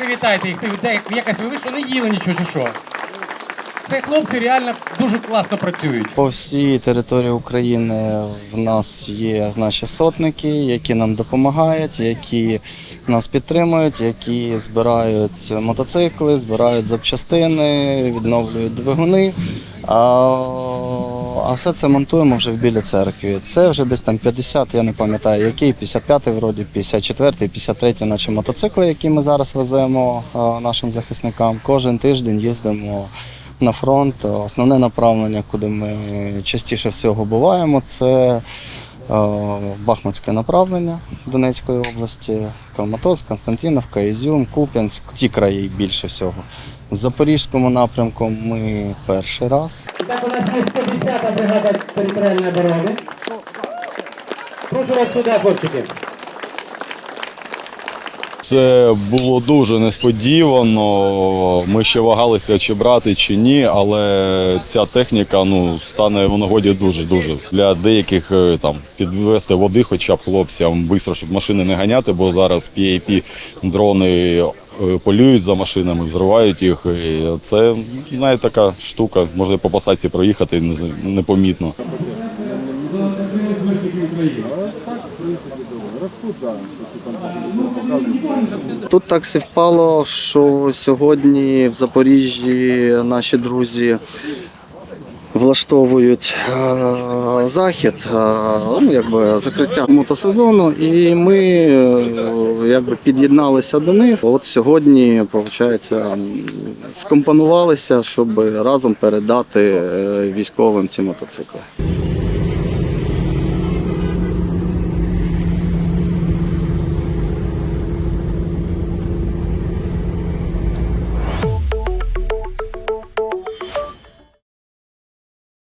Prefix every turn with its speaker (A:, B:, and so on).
A: Привітайте їх. Якась ви що не їли нічого чи що? Це хлопці реально дуже класно працюють.
B: По всій території України в нас є наші сотники, які нам допомагають, які нас підтримують, які збирають мотоцикли, збирають запчастини, відновлюють двигуни. А, а все це монтуємо вже в церкви. Це вже десь там 50, я не пам'ятаю, який, 55-й вроді, 54-й, 53-й наші мотоцикли, які ми зараз веземо нашим захисникам. Кожен тиждень їздимо на фронт. Основне направлення, куди ми частіше всього буваємо, це е, Бахмутське направлення Донецької області, Калматоз, Константинівка, Ізюм, Куп'янськ. Ті краї більше всього. В Запорізькому напрямку ми перший раз.
A: Так, у нас є 110-та бригада територіальної оборони. Прошу вас сюди, хлопчики.
C: Це було дуже несподівано. Ми ще вагалися, чи брати, чи ні, але ця техніка ну, стане в нагоді дуже-дуже. Для деяких е, там підвести води, хоча б хлопцям швидко, щоб машини не ганяти, бо зараз PAP дрони е, полюють за машинами, взривають їх. І це навіть така штука. Можна по посадці проїхати не- непомітно.
B: Тут так співпало, що сьогодні в Запоріжжі наші друзі влаштовують е, захід, е, ну, якби закриття мотосезону, і ми е, якби під'єдналися до них. От сьогодні, виходить, скомпонувалися, щоб разом передати військовим ці мотоцикли.